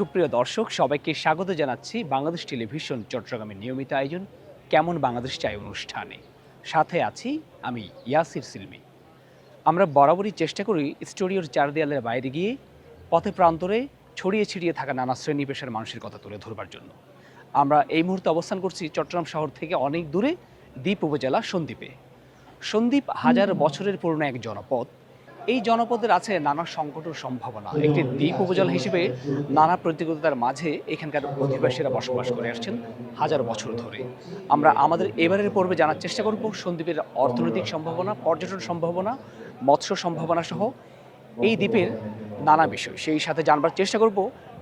সুপ্রিয় দর্শক, সবাইকে স্বাগত জানাচ্ছি বাংলাদেশ টেলিভিশন, চট্টগ্রামের নিয়মিত আয়োজন কেমন বাংলাদেশ চাই অনুষ্ঠানে। সাথে আছি আমি ইয়াসির সিলমি। আমরা বরাবরই চেষ্টা করি স্টুডিওর চার দেয়ালের বাইরে গিয়ে পথে প্রান্তরে ছড়িয়ে ছিটিয়ে থাকা নানা শ্রেণি পেশার মানুষের কথা তুলে ধরবার জন্য। আমরা এই মুহূর্তে অবস্থান করছি চট্টগ্রাম শহর থেকে অনেক দূরে, দ্বীপ উপজেলা সন্দ্বীপে। সন্দ্বীপ হাজার বছরের পুরনো এক জনপদ এই জনপদের আছে নানা সংকট ও সম্ভাবনা। একটি দ্বীপ উপজেলা হিসেবে নানা প্রতিকূলতার মাঝে এখানকার অধিবাসীরা বসবাস করে আসছেন হাজার বছর ধরে। আমরা আমাদের এবারের পর্বে জানার চেষ্টা করব সন্দ্বীপের অর্থনৈতিক সম্ভাবনা, পর্যটন সম্ভাবনা, মৎস্য সম্ভাবনা সহ এই দ্বীপের নানা বিষয়। সেই সাথে জানবার চেষ্টা করব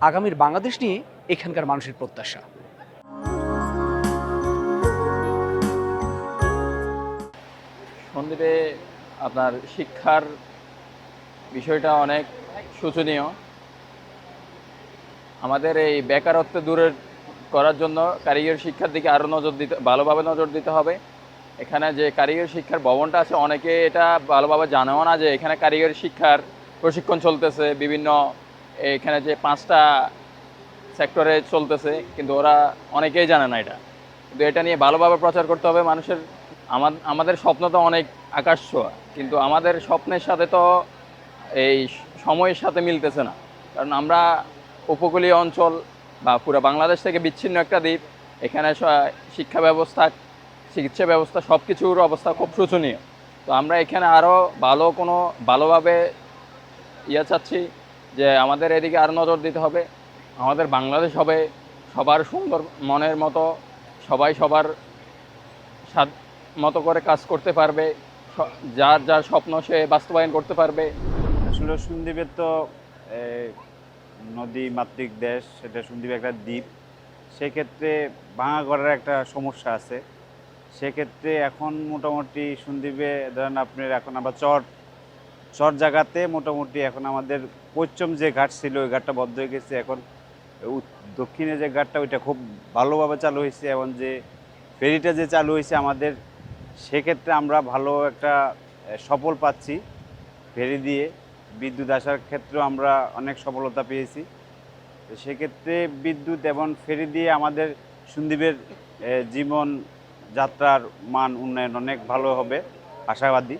আগামীর বাংলাদেশ নিয়ে এখানকার মানুষের প্রত্যাশা। সন্দ্বীপে আপনার শিক্ষার বিষয়টা অনেক শোচনীয়। আমাদের এই বেকারত্ব দূরের করার জন্য কারিগরি শিক্ষার দিকে আরও নজর দিতে, ভালোভাবে নজর দিতে হবে। এখানে যে কারিগরি শিক্ষার ভবনটা আছে, অনেকে এটা ভালোভাবে জানেও না যে এখানে কারিগরি শিক্ষার প্রশিক্ষণ চলতেছে। বিভিন্ন এখানে যে পাঁচটা সেক্টরে চলতেছে, কিন্তু ওরা অনেকেই জানে না এটা। কিন্তু এটা নিয়ে ভালোভাবে প্রচার করতে হবে। মানুষের, আমা- আমাদের স্বপ্ন তো অনেক আকাশ ছোঁয়া, কিন্তু আমাদের স্বপ্নের সাথে তো এই সময়ের সাথে মিলতেছে না। কারণ আমরা উপকূলীয় অঞ্চল বা পুরো বাংলাদেশ থেকে বিচ্ছিন্ন একটা দ্বীপ, এখানে শিক্ষা ব্যবস্থা, চিকিৎসা ব্যবস্থা সব কিছুর অবস্থা খুব শোচনীয়। তো আমরা এখানে আরও ভালো কোনো, ভালোভাবে ইয়ে চাচ্ছি যে আমাদের এদিকে আরও নজর দিতে হবে। আমাদের বাংলাদেশ হবে সবার সুন্দর মনের মতো, সবাই সবার মতো করে কাজ করতে পারবে যার যার স্বপ্ন সে বাস্তবায়ন করতে পারবে। আসলে সন্দ্বীপের তো নদী মাতৃক দেশ, সেটা সন্দ্বীপ একটা দ্বীপ। সেক্ষেত্রে ভাঙা করার একটা সমস্যা আছে। সেক্ষেত্রে এখন মোটামুটি সন্দ্বীপে ধরেন আপনার এখন আবার চর চর জায়গাতে মোটামুটি এখন আমাদের পশ্চিম যে ঘাট ছিল, ওই ঘাটটা বন্ধ হয়ে গেছে। এখন দক্ষিণে যে ঘাটটা, ওইটা খুব ভালোভাবে চালু হয়েছে। এবং যে ফেরিটা যে চালু হয়েছে আমাদের, সেক্ষেত্রে আমরা ভালো একটা সফল পাচ্ছি ফেরি দিয়ে। বিদ্যুৎ আসার ক্ষেত্রেও আমরা অনেক সফলতা পেয়েছি। সেক্ষেত্রে বিদ্যুৎ এবং ফেরি দিয়ে আমাদের সন্দীপের জীবন যাত্রার মান উন্নয়ন অনেক ভালো হবে, আশাবাদী।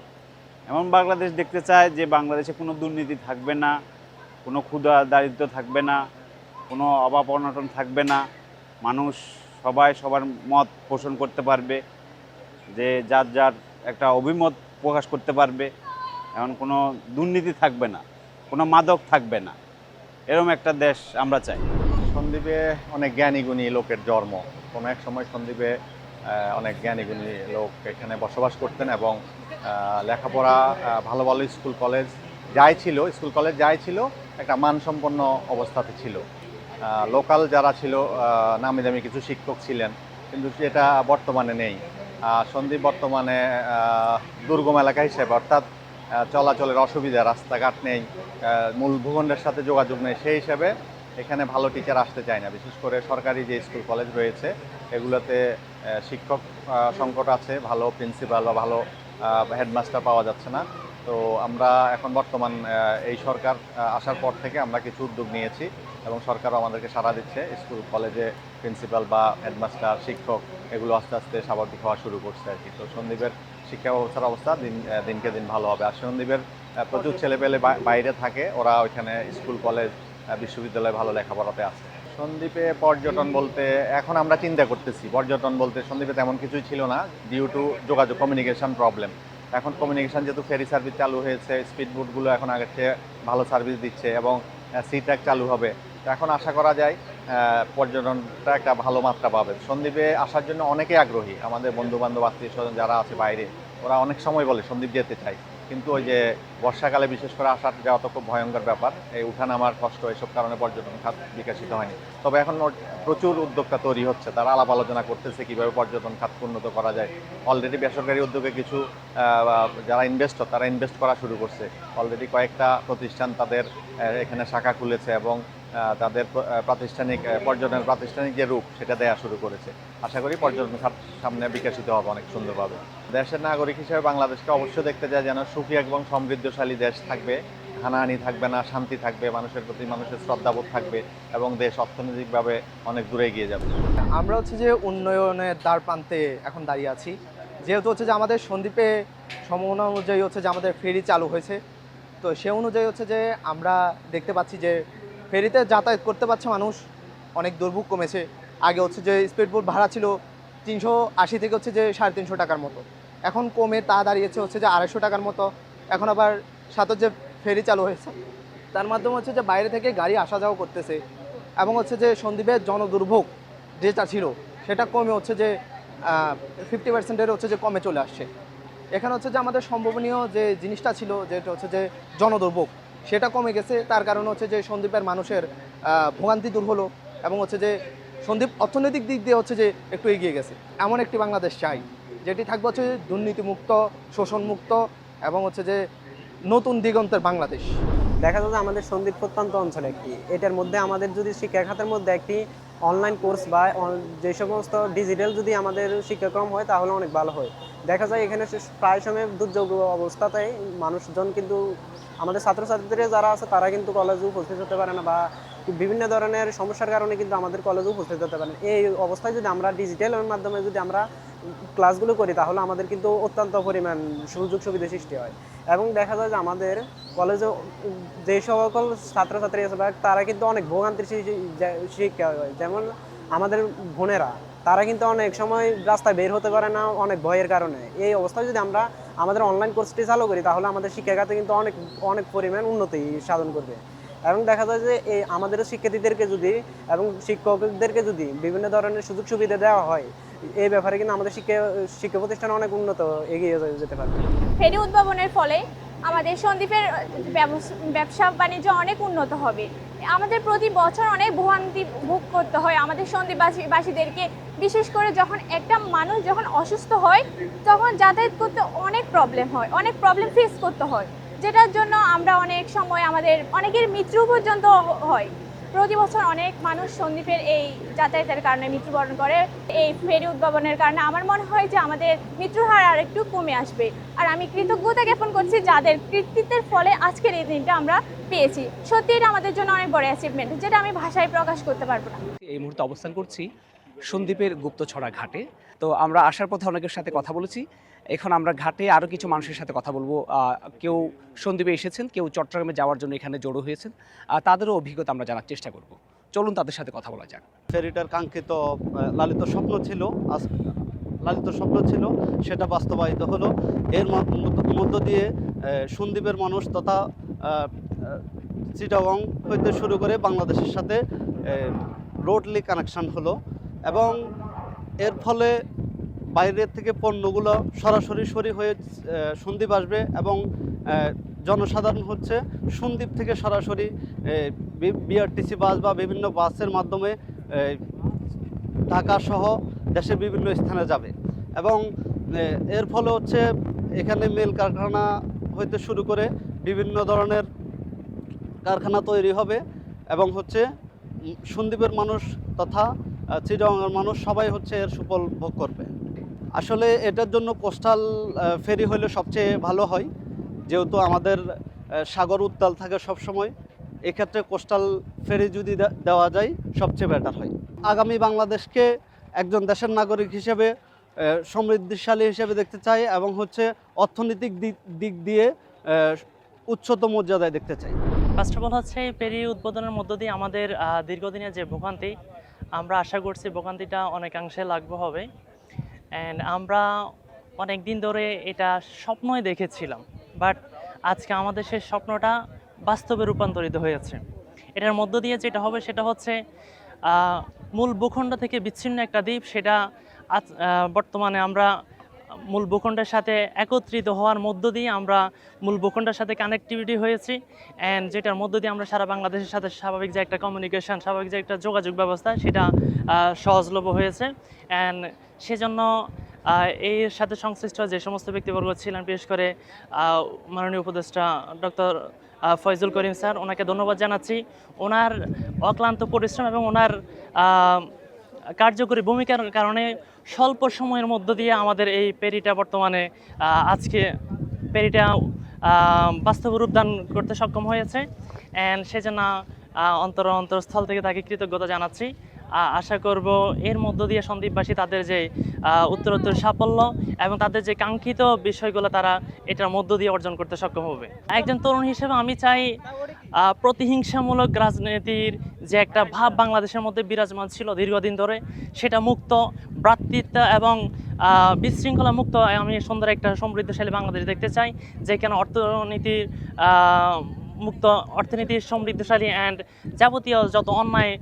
এমন বাংলাদেশ দেখতে চায় যে বাংলাদেশে কোনো দুর্নীতি থাকবে না, কোনো ক্ষুধা দারিদ্র থাকবে না, কোনো অভাব অনটন থাকবে না। মানুষ সবাই সবার মত পোষণ করতে পারবে, যে যার যার একটা অভিমত প্রকাশ করতে পারবে। এমন কোনো দুর্নীতি থাকবে না কোনো মাদক থাকবে না। এরকম একটা দেশ আমরা চাই। সন্দ্বীপে অনেক জ্ঞানী গুণী লোকের জন্ম। কোনো এক সময় সন্দ্বীপে আহ, অনেক জ্ঞানী গুণী লোক এখানে বসবাস করতেন এবং লেখাপড়া ভালো ভালো স্কুল কলেজ যাই ছিল স্কুল কলেজ যাই ছিল একটা মানসম্পন্ন অবস্থাতে ছিল। লোকাল যারা ছিল নামি দামি কিছু শিক্ষক ছিলেন কিন্তু সেটা বর্তমানে নেই। আহ, সন্দ্বীপ বর্তমানে দুর্গম এলাকা হিসেবে অর্থাৎ চলাচলের অসুবিধা, রাস্তাঘাট নেই মূল ভূখণ্ডের সাথে যোগাযোগ নেই, সেই হিসাবে এখানে ভালো টিচার আসতে চায় না। বিশেষ করে সরকারি যে স্কুল কলেজ রয়েছে, এগুলোতে শিক্ষক সংকট আছে, ভালো প্রিন্সিপাল বা ভালো হেডমাস্টার পাওয়া যাচ্ছে না। তো আমরা এখন বর্তমান এই সরকার আসার পর থেকে আমরা কিছু উদ্যোগ নিয়েছি এবং সরকারও আমাদেরকে সাড়া দিচ্ছে। স্কুল কলেজে প্রিন্সিপাল বা হেডমাস্টার শিক্ষক, এগুলো আস্তে আস্তে স্বাভাবিক হওয়া শুরু করছে আর কি। তো সন্দীপের শিক্ষা ব্যবস্থার অবস্থা দিন দিনকে দিন ভালো হবে। আর সন্দীপের আহ, প্রচুর ছেলেপেলে বাইরে থাকে ওরা ওইখানে স্কুল কলেজ বিশ্ববিদ্যালয়ে ভালো লেখাপড়াতে আছে। সন্দ্বীপে পর্যটন বলতে এখন আমরা চিন্তা করতেছি পর্যটন বলতে সন্দ্বীপে তেমন কিছুই ছিল না ডিউ টু যোগাযোগ কমিউনিকেশন প্রবলেম এখন কমিউনিকেশন যেহেতু ফেরি সার্ভিস চালু হয়েছে স্পিড বোটগুলো এখন আগের চেয়ে ভালো সার্ভিস দিচ্ছে এবং সি ট্র্যাক চালু হবে। তো এখন আশা করা যায় পর্যটনটা একটা ভালো মাত্রা পাবে সন্দ্বীপে আসার জন্য অনেকেই আগ্রহী। আমাদের বন্ধু বান্ধব আত্মীয় স্বজন যারা আছে বাইরে, ওরা অনেক সময় বলে সন্দ্বীপ যেতে চাই। কিন্তু ওই যে বর্ষাকালে বিশেষ করে আসার যাওয়া তো খুব ভয়ঙ্কর ব্যাপার। এই উঠান আমার কষ্ট, এসব কারণে পর্যটন খাত বিকশিত হয়নি। তবে এখন প্রচুর উদ্যোক্তা তৈরি হচ্ছে। তারা আলাপ আলোচনা করতেছে কীভাবে পর্যটন খাত উন্নত করা যায়। অলরেডি বেসরকারি উদ্যোগে কিছু যারা ইনভেস্টর তারা ইনভেস্ট করা শুরু করছে। অলরেডি কয়েকটা প্রতিষ্ঠান তাদের এখানে শাখা খুলেছে এবং তাদের প্রাতিষ্ঠানিক পর্যটনের প্রাতিষ্ঠানিক যে রূপ, সেটা দেওয়া শুরু করেছে। আশা করি পর্যটন সামনে বিকাশিত হবে অনেক সুন্দরভাবে। দেশের নাগরিক হিসেবে বাংলাদেশকে অবশ্যই দেখতে যায় যেন সুখী এবং সমৃদ্ধশালী দেশ থাকবে। হানাহানি থাকবে না, শান্তি থাকবে, মানুষের প্রতি মানুষের শ্রদ্ধাবোধ থাকবে এবং দেশ অর্থনৈতিকভাবে অনেক দূরে এগিয়ে যাবে। আমরা হচ্ছে যে উন্নয়নের দ্বার প্রান্তে এখন দাঁড়িয়ে আছি। যেহেতু হচ্ছে যে আমাদের সন্দ্বীপে সম্ভাবনা অনুযায়ী হচ্ছে যে আমাদের ফেরি চালু হয়েছে। তো সে অনুযায়ী হচ্ছে যে আমরা দেখতে পাচ্ছি যে ফেরিতে যাতায়াত করতে পারছে মানুষ। অনেক দুর্ভোগ কমেছে। আগে হচ্ছে যে স্পিড বোট ভাড়া ছিল তিনশো আশি থেকে হচ্ছে যে সাড়ে তিনশো টাকার মতো। এখন কমে তা দাঁড়িয়েছে হচ্ছে যে আড়াইশো টাকার মতো। এখন আবার সাথে যে ফেরি চালু হয়েছে, তার মাধ্যমে হচ্ছে যে বাইরে থেকে গাড়ি আসা যাওয়া করতেছে এবং হচ্ছে যে সন্দ্বীপের জনদুর্ভোগ যেটা ছিল, সেটা কমে হচ্ছে যে ফিফটি পার্সেন্টের হচ্ছে যে কমে চলে আসছে। এখানে হচ্ছে যে আমাদের সম্ভাবনীয় যে জিনিসটা ছিল, যেটা হচ্ছে যে জনদুর্ভোগ। সেটা কমে গেছে। তার কারণ হচ্ছে যে সন্দীপের মানুষের ভোগান্তি দূর হলো এবং হচ্ছে যে সন্দীপ অর্থনৈতিক দিক দিয়ে হচ্ছে যে একটু এগিয়ে গেছে। এমন একটি বাংলাদেশ চাই, যেটি থাকবে হচ্ছে দুর্নীতিমুক্ত, শোষণমুক্ত এবং হচ্ছে যে নতুন দিগন্তের বাংলাদেশ। দেখা যাচ্ছে আমাদের সন্দীপ প্রত্যন্ত অঞ্চলে একটি। এটার মধ্যে আমাদের যদি শিক্ষা খাতের মধ্যে একটি অনলাইন কোর্স বা যে সমস্ত ডিজিটাল যদি আমাদের শিক্ষাক্রম হয়, তাহলে অনেক ভালো হয়। দেখা যায় এখানে প্রায় সময় দুর্যোগ অবস্থাতে মানুষজন কিন্তু, আমাদের ছাত্রছাত্রীরা যারা আছে, তারা কিন্তু কলেজে উপস্থিত হতে পারে না বা বিভিন্ন ধরনের সমস্যার কারণে কিন্তু আমাদের কলেজে উপস্থিত হতে পারে না। এই অবস্থায় যদি আমরা ডিজিটালের মাধ্যমে যদি আমরা ক্লাসগুলো করি, তাহলে আমাদের কিন্তু অত্যন্ত পরিমাণ সুযোগ সুবিধা সৃষ্টি হয়। এবং দেখা যায় যে আমাদের কলেজে যে সকল ছাত্রছাত্রী আছে তারা কিন্তু অনেক ভোগান্তির শিক্ষা হয়। যেমন আমাদের বোনেরা, তারা কিন্তু অনেক সময় রাস্তায় বের হতে পারে না অনেক ভয়ের কারণে। এই অবস্থায় যদি আমরা আমাদের অনলাইন কোর্সটি চালু করি, তাহলে আমাদের শিক্ষাখাতে কিন্তু অনেক অনেক পরিমাণ উন্নতি সাধন করবে। এবং দেখা যায় যে এই আমাদের শিক্ষার্থীদেরকে যদি, এবং শিক্ষকদেরকে যদি বিভিন্ন ধরনের সুযোগ সুবিধা দেওয়া হয় এই ব্যাপারে কিন্তু আমাদের শিক্ষা শিক্ষা প্রতিষ্ঠান অনেক উন্নত, এগিয়ে যেতে পারবে। ফেরি উদ্ভাবনের ফলে আমাদের সন্দ্বীপের ব্যবস- বাণিজ্য অনেক উন্নত হবে। আমাদের প্রতি বছর অনেক ভোগান্তি ভোগ করতে হয় আমাদের সন্দ্বীপবাসী বাসীদেরকে বিশেষ করে যখন একটা মানুষ যখন অসুস্থ হয়, তখন যাতায়াত করতে অনেক প্রবলেম হয়, অনেক প্রবলেম ফেস করতে হয়। যেটার জন্য আমরা অনেক সময় আমাদের, অনেকের মৃত্যু পর্যন্ত হয়। প্রতি বছর অনেক মানুষ সন্দ্বীপের এই যাতায়াতের কারণে মৃত্যুবরণ করে, এই ফেরি উদ্ভাবনের কারণে। আমার মনে হয় যে আমাদের মৃত্যুর হার আর একটু কমে আসবে। আর আমি কৃতজ্ঞতা জ্ঞাপন করছি যাদের কৃতিত্বের ফলে আজকের এই দিনটা আমরা পেয়েছি। সত্যি এটা আমাদের জন্য অনেক বড় অ্যাচিভমেন্ট যেটা আমি ভাষায় প্রকাশ করতে পারব না। এই মুহূর্তে অবস্থান করছি সন্দ্বীপের গুপ্তছড়া ঘাটে। তো আমরা আসার পথে অনেকের সাথে কথা বলেছি। এখন আমরা ঘাটে আরও কিছু মানুষের সাথে কথা বলব। কেউ সন্দীপে এসেছেন কেউ চট্টগ্রামে যাওয়ার জন্য এখানে জড়ো হয়েছেন। তাদেরও অভিজ্ঞতা আমরা জানার চেষ্টা করব। চলুন তাদের সাথে কথা বলা যাক। ফেরিটার কাঙ্ক্ষিত লালিত স্বপ্ন ছিল আজ লালিত স্বপ্ন ছিল সেটা বাস্তবায়িত হলো। এর মধ্য- দিয়ে আহ, সন্দ্বীপের মানুষ তথা চিটাগং হইতে শুরু করে বাংলাদেশের সাথে রোডলি কানেকশন হলো এবং এর ফলে বাইরের থেকে পণ্যগুলো সরাসরি সরি হয়ে সন্দ্বীপ আসবে এবং জনসাধারণ হচ্ছে সন্দ্বীপ থেকে সরাসরি বিআরটিসি বাস বা বিভিন্ন বাসের মাধ্যমে ঢাকা সহ দেশের বিভিন্ন স্থানে যাবে। এবং এর ফলে হচ্ছে এখানে মেল কারখানা হইতে শুরু করে বিভিন্ন ধরনের কারখানা তৈরি হবে এবং হচ্ছে সন্দ্বীপের মানুষ তথা চিটাগাংয়ের মানুষ সবাই হচ্ছে এর সুফল ভোগ করবে। আসলে এটার জন্য কোস্টাল ফেরি হলে সবচেয়ে ভালো হয়। যেহেতু আমাদের সাগর উত্তাল থাকে সব সময় এক্ষেত্রে কোস্টাল ফেরি যদি দেওয়া যায়, সবচেয়ে বেটার হয়। আগামী বাংলাদেশকে একজন দেশের নাগরিক হিসেবে সমৃদ্ধিশালী হিসেবে দেখতে চাই এবং হচ্ছে অর্থনৈতিক দিক দিয়ে উচ্চতম মর্যাদায় দেখতে চাই। ফার্স্ট অফ অল হচ্ছে পেরি উদ্বোধনের মধ্য দিয়ে আমাদের দীর্ঘদিনের যে ভোগান্তি, আমরা আশা করছি ভোগান্তিটা অনেকাংশে লাগবে হবে। অ্যান্ড আমরা অনেক দিন ধরে এটা স্বপ্নই দেখেছিলাম। বাট আজকে আমাদের সেই স্বপ্নটা বাস্তবে রূপান্তরিত হয়েছে। এটার মধ্য দিয়ে যেটা হবে সেটা হচ্ছে মূল ভূখণ্ড থেকে বিচ্ছিন্ন একটা দ্বীপ, সেটা বর্তমানে আমরা মূল ভূখণ্ডের সাথে একত্রিত হওয়ার মধ্য দিয়ে আমরা মূল ভূখণ্ডের সাথে কানেক্টিভিটি হয়েছি অ্যান্ড যেটার মধ্য দিয়ে আমরা সারা বাংলাদেশের সাথে স্বাভাবিক যে একটা কমিউনিকেশন স্বাভাবিক যে একটা যোগাযোগ ব্যবস্থা, সেটা সহজলভ্য হয়েছে অ্যান্ড সেজন্য এর সাথে সংশ্লিষ্ট যে সমস্ত ব্যক্তিবর্গ ছিলেন, বিশেষ করে মাননীয় উপদেষ্টা ডক্টর ফয়জুল করিম স্যার, ওনাকে ধন্যবাদ জানাচ্ছি। ওনার অক্লান্ত পরিশ্রম এবং ওনার কার্যকরী ভূমিকার কারণে স্বল্প সময়ের মধ্য দিয়ে আমাদের এই পেরিটা বর্তমানে আজকে পেরিটা বাস্তব রূপদান করতে সক্ষম হয়েছে। অ্যান্ড সেজন্য অন্তর অন্তরস্থল থেকে তাকে কৃতজ্ঞতা জানাচ্ছি। আশা করব এর মধ্য দিয়ে সন্দীপবাসী তাদের যে উত্তরোত্তর সাফল্য এবং তাদের যে কাঙ্ক্ষিত বিষয়গুলো তারা এটার মধ্য দিয়ে অর্জন করতে সক্ষম হবে। একজন তরুণ হিসেবে আমি চাই প্রতিহিংসামূলক রাজনীতির যে একটা ভাব বাংলাদেশের মধ্যে বিরাজমান ছিল দীর্ঘদিন ধরে, সেটা মুক্ত, ভ্রাতৃত্ব এবং বিশৃঙ্খলা মুক্ত আমি সুন্দর একটা সমৃদ্ধশালী বাংলাদেশ দেখতে চাই যেখানে অর্থনীতির মুক্ত, অর্থনীতির সমৃদ্ধশালী অ্যান্ড যাবতীয় যত অন্যায়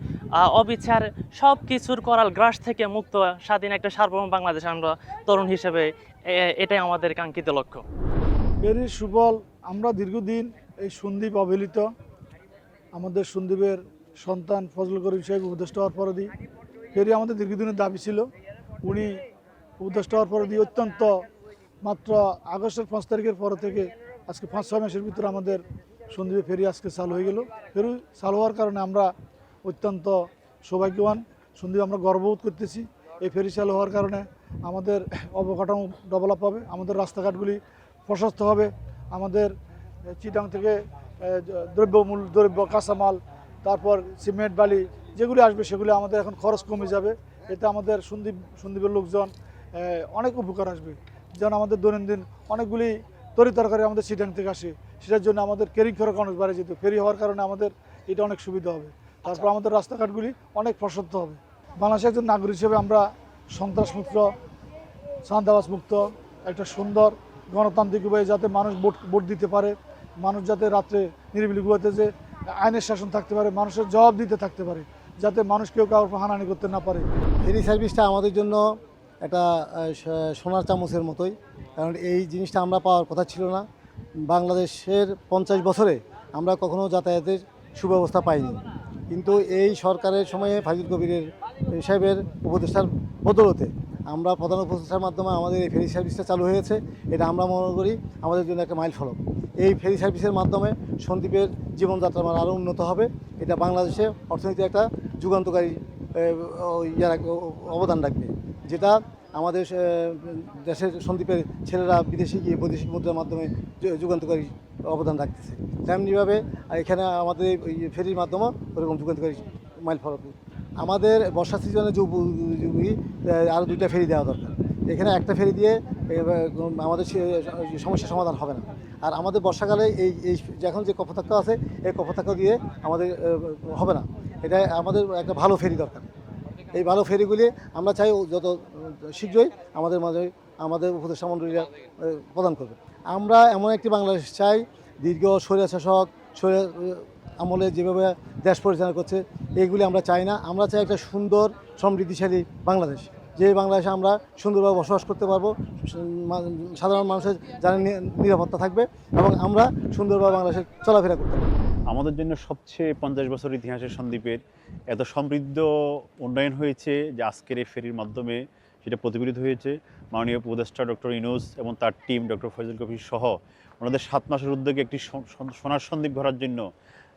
অবিচার সব কিছুর করাল গ্রাস থেকে মুক্ত স্বাধীন একটা সার্বভৌম বাংলাদেশ আমরা তরুণ হিসেবে এটাই আমাদের কাঙ্ক্ষিত লক্ষ্য। ফেরির সুফল আমরা দীর্ঘদিন এই সন্দীপ অবহেলিত, আমাদের সন্দীপের সন্তান ফজল করিম সাহেব উপদেষ্টা হওয়ার পরে দিই ফেরি আমাদের দীর্ঘদিনের দাবি ছিল, উনি উপদেষ্টা হওয়ার পরে দিয়ে অত্যন্ত মাত্র আগস্টের পাঁচ তারিখের পর থেকে আজকে পাঁচ, ছয় মাসের ভিতরে আমাদের সন্দীপে ফেরি আজকে চালু হয়ে গেল। ফেরি চালু হওয়ার কারণে আমরা অত্যন্ত সৌভাগ্যবান সন্দীপ আমরা গর্ববোধ করতেছি। এই ফেরি চালু হওয়ার কারণে আমাদের অবকাঠামো ডেভেলপ হবে, আমাদের রাস্তাঘাটগুলি প্রশস্ত হবে, আমাদের চিটাং থেকে দ্রব্যমূল, দ্রব্য, কাঁচামাল তারপর সিমেন্ট বালি যেগুলি আসবে সেগুলি আমাদের এখন খরচ কমে যাবে। এতে আমাদের সন্দীপ, সন্দীপের লোকজন অনেক উপকার আসবে। যেমন আমাদের দৈনন্দিন অনেকগুলি তরি তরকারি আমাদের চিটাং থেকে আসে। সেটার জন্য আমাদের ক্যারিং খরচ অনেক বাড়ে যেত ফেরি হওয়ার কারণে আমাদের এটা অনেক সুবিধা হবে। তারপর আমাদের রাস্তাঘাটগুলি অনেক প্রশস্ত হবে। বাংলাদেশের একজন নাগরিক হিসেবে আমরা সন্ত্রাসমুক্ত চাঁদাবাস মুক্ত, একটা সুন্দর গণতান্ত্রিক উপায়ে যাতে মানুষ ভোট ভোট দিতে পারে, মানুষ যাতে রাত্রে নিরিবিলি ঘুমাতে যে আইনের শাসন থাকতে পারে, মানুষের জবাব দিতে থাকতে পারে, যাতে মানুষ কেউ উপর হানাহানি করতে না পারে। ফেরি সার্ভিসটা আমাদের জন্য একটা সোনার চামচের মতোই। কারণ এই জিনিসটা আমরা পাওয়ার কথা ছিল না। বাংলাদেশের পঞ্চাশ বছরে আমরা কখনো যাতায়াতের সুব্যবস্থা পাইনি। কিন্তু এই সরকারের সময়ে ফাজিল কবিরের সাহেবের উপদেষ্টার বদলতে আমরা প্রধান উপদেষ্টার মাধ্যমে আমাদের এই ফেরি সার্ভিসটা চালু হয়েছে। এটা আমরা মনে করি আমাদের জন্য একটা মাইল ফলক। এই ফেরি সার্ভিসের মাধ্যমে সন্দীপের জীবনযাত্রা আমার আরও উন্নত হবে। এটা বাংলাদেশে অর্থনীতির একটা যুগান্তকারী ইয়া ও- অবদান রাখবে। যেটা আমাদের দেশের সন্দীপের ছেলেরা বিদেশে গিয়ে বৈদেশিক মুদ্রার মাধ্যমে যুগান্তকারী অবদান রাখতেছে। তেমনিভাবে এখানে আমাদের এই ফেরির মাধ্যমে ওরকম যুগান্তকারী মাইল ফলক। আমাদের বর্ষা সিজনে যে উপযোগী আরও দুইটা ফেরি দেওয়া দরকার। এখানে একটা ফেরি দিয়ে আমাদের সমস্যার সমাধান হবে না। আর আমাদের বর্ষাকালে এই এই এখন যে কপোতাক্ষ আছে, এই কপোতাক্ষ দিয়ে আমাদের হবে না। এটা আমাদের একটা ভালো ফেরি দরকার। এই ভালো ফেরিগুলি আমরা চাই যত শীঘ্রই আমাদের মাঝে, আমাদের উপদেষ্টা মন্ডলীরা প্রদান করবে। আমরা এমন একটি বাংলাদেশ চাই, দীর্ঘ স্বৈরা শাসক স্বৈরা আমলে যেভাবে দেশ পরিচালনা করছে এইগুলি আমরা চাই না। আমরা চাই একটা সুন্দর, সমৃদ্ধিশালী বাংলাদেশ। যে বাংলাদেশে আমরা সুন্দরভাবে বসবাস করতে পারব সাধারণ মানুষের যারা নিরাপত্তা থাকবে এবং আমরা সুন্দরভাবে বাংলাদেশে চলাফেরা করতে পারব। আমাদের জন্য সবচেয়ে পঞ্চাশ বছর ইতিহাসের সন্দ্বীপের এত সমৃদ্ধ উন্নয়ন হয়েছে যে আজকের এই ফেরির মাধ্যমে সেটা প্রতিফলিত হয়েছে। মাননীয় উপদেষ্টা ডক্টর ইনুস এবং তার টিম ডক্টর ফয়জুল কবির সহ ওনাদের সাত মাসের উদ্যোগে একটি সোনার সন্দ্বীপ গড়ার জন্য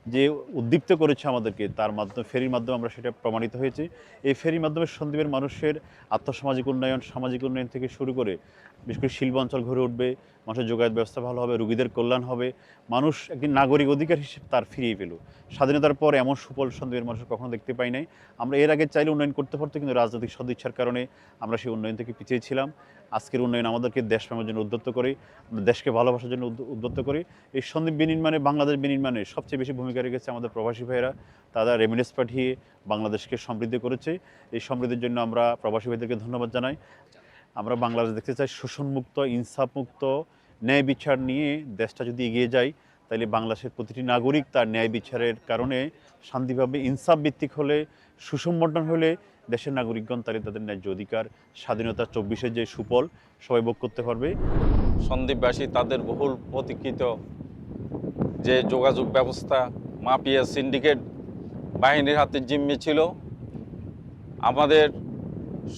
যে উদ্দীপ্ত করেছে আমাদেরকে, তার মাধ্যমে, ফেরির মাধ্যমে আমরা সেটা প্রমাণিত হয়েছে। এই ফেরির মাধ্যমে সন্দ্বীপের মানুষের আত্মসামাজিক উন্নয়ন, সামাজিক উন্নয়ন থেকে শুরু করে, বিশেষ করে শিল্প অঞ্চল ঘুরে উঠবে মানুষের যোগাযোগ ব্যবস্থা ভালো হবে, রুগীদের কল্যাণ হবে। মানুষ একদিন নাগরিক অধিকার হিসেবে তার ফিরিয়ে পেল। স্বাধীনতার পর এমন সুফল সন্দেহের মানুষ কখনো দেখতে পাই নাই। আমরা এর আগে চাইলে উন্নয়ন করতে পারতো, কিন্তু রাজনৈতিক সদিচ্ছার কারণে আমরা সেই উন্নয়ন থেকে পিছিয়ে ছিলাম। আজকের উন্নয়ন আমাদেরকে দেশ প্রেমের জন্য উদ্যত্ত করে দেশকে ভালোবাসার জন্য উদ্যত্ত করে। এই সন্দীপ বিনির্মাণে, বাংলাদেশ বিনির্মাণে সবচেয়ে বেশি ভূমিকা রেখেছে আমাদের প্রবাসী ভাইয়েরা। তারা রেমিনেন্স পাঠিয়ে বাংলাদেশকে সমৃদ্ধ করেছে। এই সমৃদ্ধির জন্য আমরা প্রবাসী ভাইদেরকে ধন্যবাদ জানাই। আমরা বাংলাদেশ দেখতে চাই শোষণমুক্ত, ইনসাফমুক্ত, ন্যায় বিচার নিয়ে দেশটা যদি এগিয়ে যায়, তাহলে বাংলাদেশের প্রতিটি নাগরিক তার ন্যায় বিচারের কারণে শান্তিভাবে ইনসাফ ভিত্তিক হলে সুষম বন্টন হলে দেশের নাগরিকগণ তাহলে তাদের ন্যায্য অধিকার, স্বাধীনতা চব্বিশের যে সুফল, সবাই ভোগ করতে পারবে। সন্দীপবাসী তাদের বহুল প্রতীক্ষিত যে যোগাযোগ ব্যবস্থা মাফিয়া সিন্ডিকেট বাহিনীর হাতে জিম্মি ছিল। আমাদের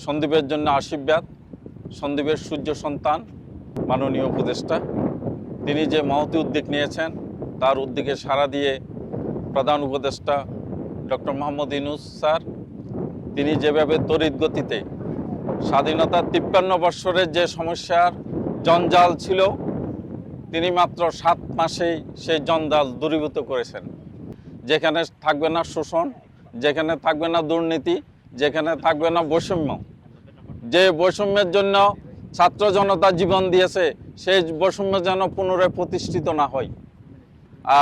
সন্দীপের জন্য আশীর্বাদ। সন্দীপের সূর্য সন্তান, মাননীয় উপদেষ্টা। তিনি যে মহতি উদ্যোগ নিয়েছেন, তার উদ্যোগে সাড়া দিয়ে প্রধান উপদেষ্টা ডক্টর মোহাম্মদ ইনুস স্যার, তিনি যেভাবে তড়িৎ গতিতে স্বাধীনতার তিপ্পান্ন বৎসরের যে সমস্যার জঞ্জাল ছিল, তিনি মাত্র সাত মাসেই সেই জঞ্জাল দূরীভূত করেছেন। যেখানে থাকবে না শোষণ, যেখানে থাকবে না দুর্নীতি, যেখানে থাকবে না বৈষম্য যে বৈষম্যের জন্য ছাত্র জনতা জীবন দিয়েছে সেই বৈষম্য যেন পুনরায় প্রতিষ্ঠিত না হয়।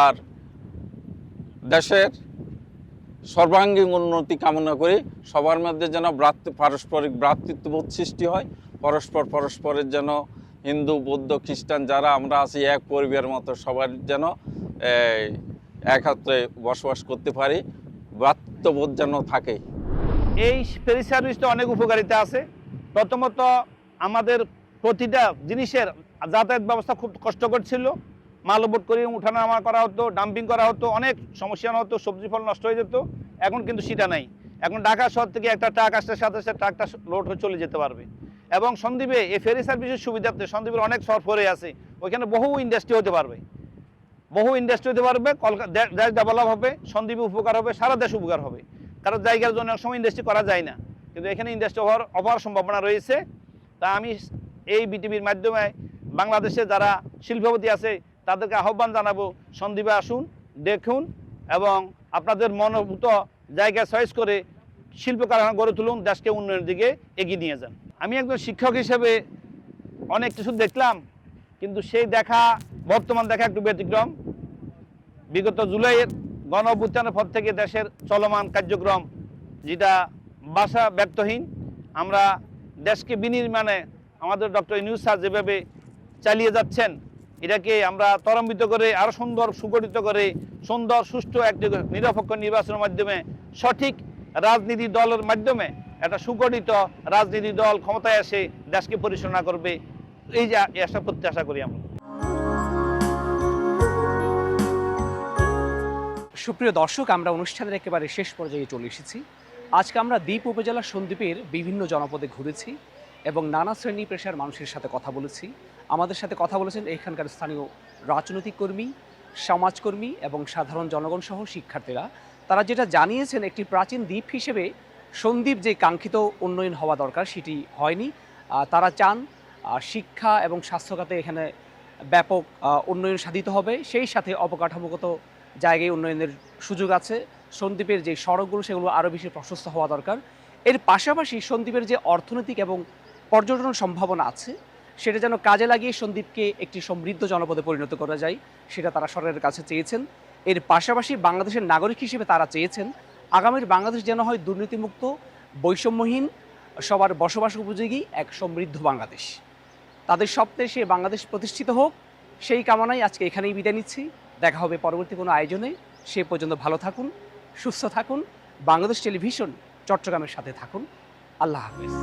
আর দেশের সর্বাঙ্গীন উন্নতি কামনা করি সবার মধ্যে যেন পারস্পরিক ভ্রাতৃত্ববোধ সৃষ্টি হয় পরস্পর পরস্পরের যেন হিন্দু বৌদ্ধ খ্রিস্টান যারা আমরা আছি এক পরিবারের মতো সবার যেন এই, এক হাতে বসবাস করতে পারি ভ্রাতৃত্ববোধ যেন থাকে। এই ফেরি সার্ভিসটা অনেক উপকারিতা আছে। প্রথমত আমাদের প্রতিটা জিনিসের যাতায়াত ব্যবস্থা খুব কষ্টকর ছিল। মাল বোট করে উঠানামা করা হতো ডাম্পিং করা হতো, অনেক সমস্যা হতো, সবজি ফল নষ্ট হয়ে যেত, এখন কিন্তু সেটা নাই। এখন ঢাকা শহর থেকে একটা ট্রাক আসতে সাথে সাথে ট্রাকটা লোড হয়ে চলে যেতে পারবে। এবং সন্দ্বীপে এই ফেরি সার্ভিসের সুবিধাতে সন্দ্বীপের অনেক শহর পরে আছে, ওইখানে বহু ইন্ডাস্ট্রি হতে পারবে। বহু ইন্ডাস্ট্রি হতে পারবে কলকাতা দেশ ডেভেলপ হবে সন্দ্বীপে উপকার হবে, সারা দেশ উপকার হবে। কারণ জায়গার জন্য অনেক সময় ইন্ডাস্ট্রি করা যায় না। কিন্তু এখানে ইন্ডাস্ট্রি হওয়ার অপার সম্ভাবনা রয়েছে। তা আমি এই বিটিভির মাধ্যমে বাংলাদেশে যারা শিল্পপতি আছে, তাদেরকে আহ্বান জানাব সন্দ্বীপে আসুন, দেখুন এবং আপনাদের মনোভূত জায়গা চয়েস করে শিল্প কারখানা গড়ে তুলুন, দেশকে উন্নয়নের দিকে এগিয়ে নিয়ে যান। আমি একজন শিক্ষক হিসেবে অনেক কিছু দেখলাম, কিন্তু সেই দেখা, বর্তমান দেখা একটু ব্যতিক্রম। বিগত জুলাইয়ের গণ অভ্যুত্থানের পর থেকে দেশের চলমান কার্যক্রম, যেটা বাসা ব্যক্তহীন আমরা দেশকে বিনির্মাণে আমাদের ডক্টর ইউনুস স্যার যেভাবে চালিয়ে যাচ্ছেন, এটাকে আমরা ত্বরান্বিত করে আরও সুন্দর সুগঠিত করে, সুন্দর, সুষ্ঠু একটি নিরপেক্ষ নির্বাচনের মাধ্যমে সঠিক রাজনীতি দলের মাধ্যমে একটা সুগঠিত রাজনীতি দল ক্ষমতায় এসে দেশকে পরিচালনা করবে, এই যে আশা প্রত্যাশা করি আমরা। সুপ্রিয় দর্শক, আমরা অনুষ্ঠানের একেবারে শেষ পর্যায়ে চলে এসেছি। আজকে আমরা দ্বীপ উপজেলা সন্দ্বীপের বিভিন্ন জনপদে ঘুরেছি এবং নানা শ্রেণি পেশার মানুষের সাথে কথা বলেছি। আমাদের সাথে কথা বলেছেন এখানকার স্থানীয় রাজনৈতিক কর্মী, সমাজকর্মী এবং সাধারণ জনগণ সহ শিক্ষার্থীরা। তারা যেটা জানিয়েছেন, একটি প্রাচীন দ্বীপ হিসেবে সন্দ্বীপ যে কাঙ্ক্ষিত উন্নয়ন হওয়া দরকার সেটি হয়নি। তারা চান শিক্ষা এবং স্বাস্থ্যখাতে এখানে ব্যাপক উন্নয়ন সাধিত হবে। সেই সাথে অবকাঠামোগত জায়গায় উন্নয়নের সুযোগ আছে। সন্দ্বীপের যে সড়কগুলো, সেগুলো আরও বেশি প্রশস্ত হওয়া দরকার। এর পাশাপাশি সন্দ্বীপের যে অর্থনৈতিক এবং পর্যটন সম্ভাবনা আছে, সেটা যেন কাজে লাগিয়ে সন্দ্বীপকে একটি সমৃদ্ধ জনপদে পরিণত করা যায়, সেটা তারা সরকারের কাছে চেয়েছেন। এর পাশাপাশি বাংলাদেশের নাগরিক হিসেবে তারা চেয়েছেন, আগামীর বাংলাদেশ যেন হয় দুর্নীতিমুক্ত, বৈষম্যহীন, সবার বসবাস উপযোগী এক সমৃদ্ধ বাংলাদেশ। তাদের স্বপ্নে সে বাংলাদেশ প্রতিষ্ঠিত হোক, সেই কামনায় আজকে এখানেই বিদায় নিচ্ছি। দেখা হবে পরবর্তী কোনো আয়োজনে। সে পর্যন্ত ভালো থাকুন। সুস্থ থাকুন। বাংলাদেশ টেলিভিশন চট্টগ্রামের সাথে থাকুন। আল্লাহ হাফেজ।